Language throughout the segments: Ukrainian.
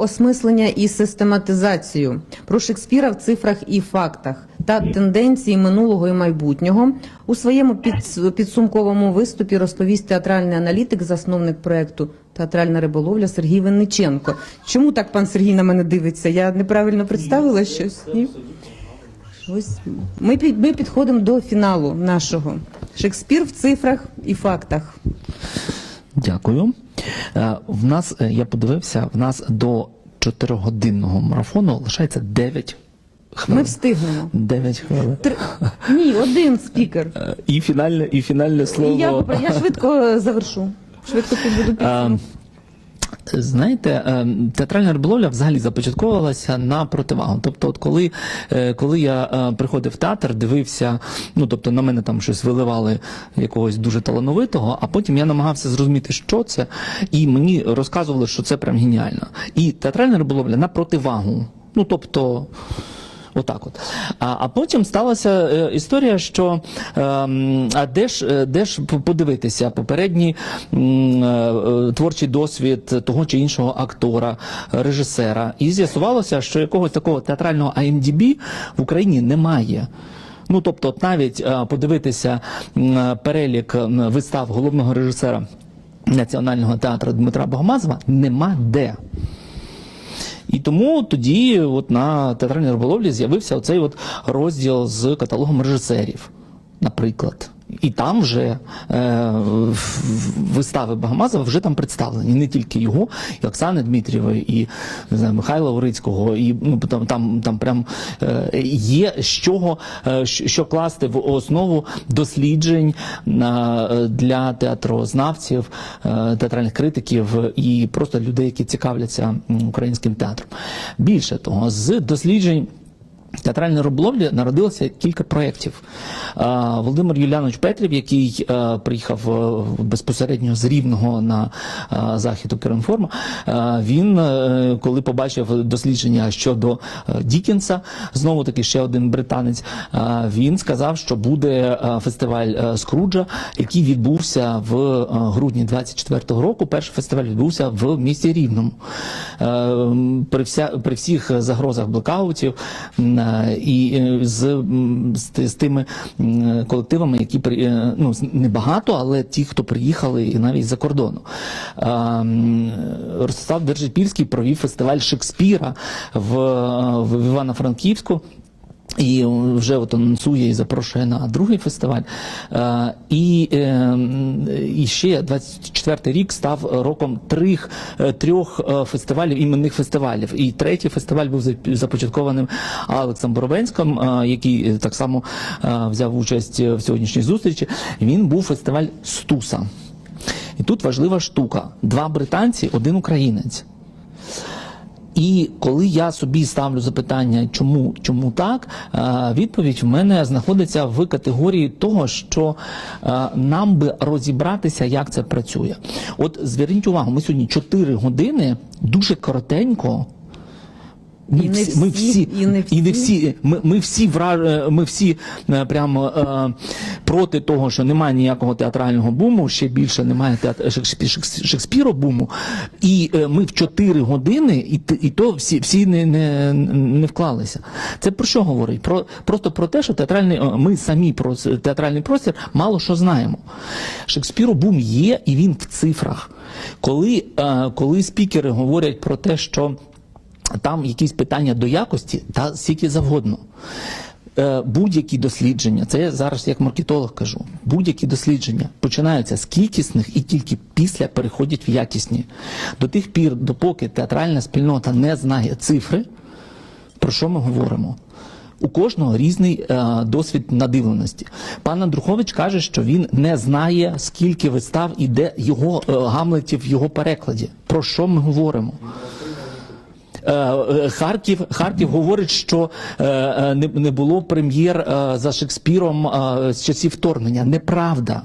осмислення і систематизацію, про Шекспіра в цифрах і фактах та тенденції минулого і майбутнього у своєму підсумковому виступі розповість театральний аналітик, засновник проекту Театральна риболовля Сергій Винниченко. Чому так пан Сергій на мене дивиться? Я неправильно представила щось? Ні? Ось ми, під- ми підходимо до фіналу нашого. Шекспір в цифрах і фактах. Дякую. Е, В нас, е, я подивився, в нас до 4-годинного марафону лишається 9 Ми встигнемо. Дев'ять хвилин. Три... Ні, один спікер. Е, І фінальне, і фінальне слово. І я, я швидко завершу. Швидко підведу підсумок. Знаєте, е, театральна риболовля взагалі започатковувалася на противагу. Тобто, от коли, е, коли я е, приходив в театр, дивився, ну тобто на мене там щось виливали якогось дуже талановитого, а потім я намагався зрозуміти, що це, і мені розказували, що це прям геніально. І театральна риболовля на противагу. Ну тобто. Отак от. А, а потім сталася е, історія, що ем, а де ж, е, де ж подивитися попередній е, творчий досвід того чи іншого актора, режисера. І з'ясувалося, що якогось такого театрального IMDb в Україні немає. Ну тобто, навіть подивитися перелік вистав головного режисера Національного театру Дмитра Богомазова нема де. І тому тоді, от на театральній риболовлі, з'явився оцей от розділ з каталогом режисерів, наприклад. І там вже е, вистави Багамазова вже там представлені. Не тільки його, і Оксани Дмитрієвої, і не знаю, Михайла Урицького, і ну, там, там, там прям е, є з чого, е, що класти в основу досліджень е, для театрознавців, е, театральних критиків і просто людей, які цікавляться українським театром. Більше того, з досліджень. Театральної риболовлі народилося кілька проєктів. Володимир Юлянович Петрів, який приїхав безпосередньо з Рівного на захід Укрінформа, він, коли побачив дослідження щодо Дікінса, знову таки ще один британець, він сказав, що буде фестиваль Скруджа, який відбувся в грудні 24-го року. Перший фестиваль відбувся в місті Рівному. При, всіх загрозах е, і е, з, з, з тими колективами, які при- е, ну, небагато, але ті, хто приїхали і навіть з-за кордону. Ростислав Держипільський провів фестиваль Шекспіра в, в Івано-Франківську. І вже от анонсує і запрошує на другий фестиваль. Е, І, е, і ще 24 рік став роком трьох, е, трьох е, фестивалів, іменних фестивалів. І третій фестиваль був зап- започаткованим Алексом Боровенським, який так само взяв участь в сьогоднішній зустрічі. Він був фестиваль Стуса. І тут важлива штука: два британці, один українець. І коли я собі ставлю запитання, чому, чому так, е, відповідь в мене знаходиться в категорії того, що е, нам би розібратися, як це працює. От зверніть увагу, ми сьогодні 4 години дуже коротенько. Ми І не всі, ми всі, всі, і не і не всі. всі, ми, ми всі вра- е, ми всі е, прямо е, проти того, що немає ніякого театрального буму, ще більше немає театр Шекс- Шекспіро буму. І е, ми в 4 години, і, і то всі, всі не, не, не вклалися. Це про що говорить? Про просто про те, що театральний е, ми самі про театральний простір мало що знаємо. Шекспіро бум є, і він в цифрах. Коли, е, коли спікери говорять про те, що там якісь питання до якості, та скільки завгодно. Е, Будь-які дослідження, це я зараз як маркетолог кажу, будь-які дослідження починаються з кількісних і тільки після переходять в якісні. До тих пір, допоки театральна спільнота не знає цифри, про що ми говоримо? У кожного різний е, досвід надивленості. Пан Андрухович каже, що він не знає, скільки вистав і де його е, гамлетів в його перекладі. Про що ми говоримо? Е, е, Харків, Харків говорить, що е, не, було прем'єр за Шекспіром з часів вторгнення. Неправда.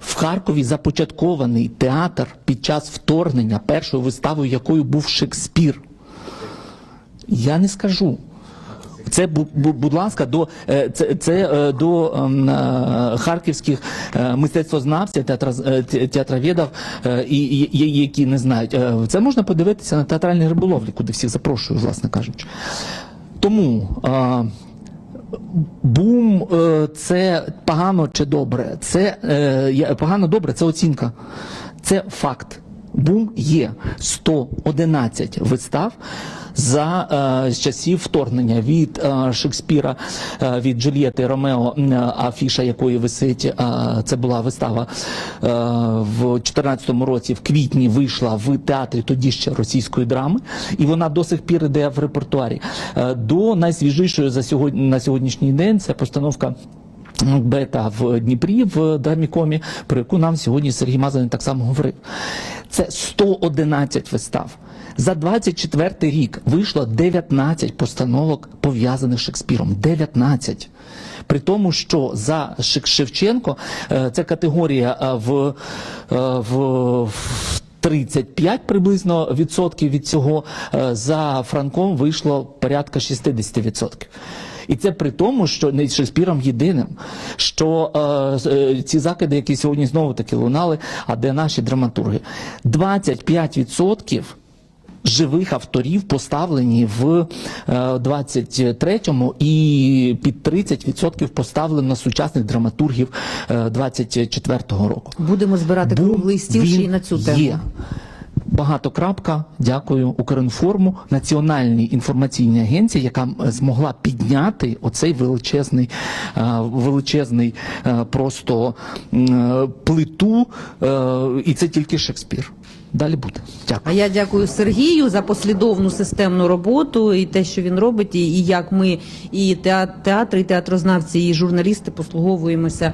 В Харкові започаткований театр під час вторгнення, першою виставою якою був Шекспір. Я не скажу. Це бу- бу- будь ласка, до е, це, це до харківських мистецтвознавців, театроведів, і, і, які не знають. Е, Це можна подивитися на театральній риболовлі, куди всіх запрошую, власне кажучи. Тому. е, Бум це погано чи добре? Це погано добре, це оцінка. Це факт. Бум є 111 вистав за е, часів вторгнення від е, Шекспіра, е, від Джульєти Ромео, м, афіша якої висить. е, це була вистава е, в 14-му році, в квітні вийшла в театрі тоді ще російської драми, і вона до сих пір іде в репертуарі. Е, до найсвіжішої за сьогодні на сьогоднішній день це постановка. Бета в Дніпрі в Драмікомі, про яку нам сьогодні Сергій Мазанин так само говорив. Це 111 вистав. За 24 рік вийшло 19 постановок пов'язаних з Шекспіром. 19. При тому, що за Шевченко е, ця категорія е, в, е, в, в 35 приблизно відсотків від цього за Франком вийшло порядка 60 відсотків. І це при тому, що не Шекспіром єдиним, що е, е, ці закиди, які сьогодні знову таки лунали, а де наші драматурги, 25% живих авторів поставлені в е, 23-му і під 30% поставлено сучасних драматургів е, 24-го року. Будемо збирати круглий стіл ще й на цю тему. Є. Багатокрапка, дякую Укрінформу, національній інформаційній агенції, яка змогла підняти оцей величезний, е, величезний е, просто е, плиту, і це тільки Шекспір. Далі буде. А я дякую Сергію за послідовну системну роботу і те, що він робить, і, як ми, і теа- театри, і театрознавці, і журналісти послуговуємося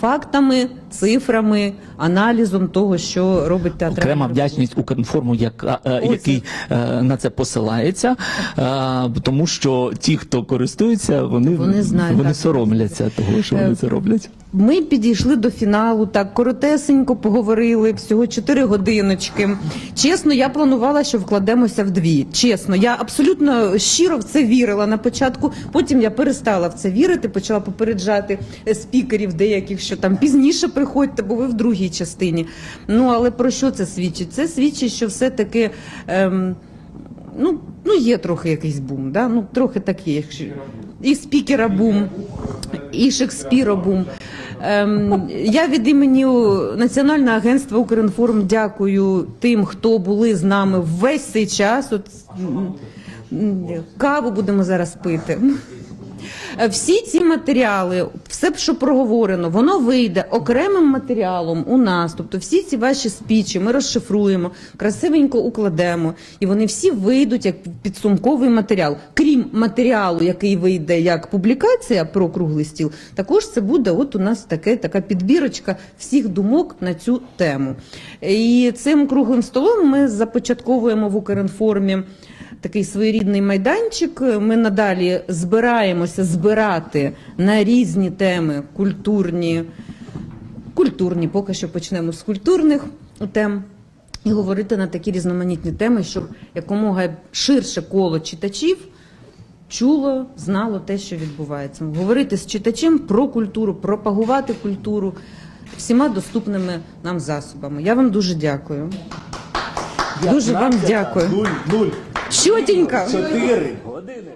фактами, цифрами, аналізом того, що робить театр. Окрема вдячність Укрінформу, яка, е, який е, на це посилається, е, тому що ті, хто користується, вони, Вони знають, вони так. соромляться того, що вони це роблять. Ми підійшли до фіналу, так коротесенько поговорили, всього 4 годиночки. Чесно, я планувала, що вкладемося в дві. Чесно, я абсолютно щиро в це вірила на початку. Потім я перестала в це вірити, почала попереджати спікерів деяких, що там пізніше приходьте, бо ви в другій частині. Ну але про що це свідчить? Це свідчить, що все-таки. Ем, Ну, ну є трохи якийсь бум, да? ну трохи такий, якщо і спікера бум, і Шекспіра бум. Ем, я від імені Національного агентства Укрінформ дякую тим, хто були з нами весь цей час. От, каву будемо зараз пити. Е, Всі ці матеріали, все, що проговорено, воно вийде окремим матеріалом у нас. Тобто всі ці ваші спічі ми розшифруємо, красивенько укладемо, і вони всі вийдуть як підсумковий матеріал. Крім матеріалу, який вийде як публікація про круглий стіл, також це буде от у нас таке, така підбірочка всіх думок на цю тему. І цим круглим столом ми започатковуємо в Укрінформі такий своєрідний майданчик. Ми надалі збираємося збирати на різні теми культурні, культурні, поки що почнемо з культурних тем. І говорити на такі різноманітні теми, щоб якомога ширше коло читачів чуло, знало те, що відбувається. Говорити з читачем про культуру, пропагувати культуру всіма доступними нам засобами. Я вам дуже дякую. Дуже вам дякую. Нуль, нуль. Чотенько. Чотири години.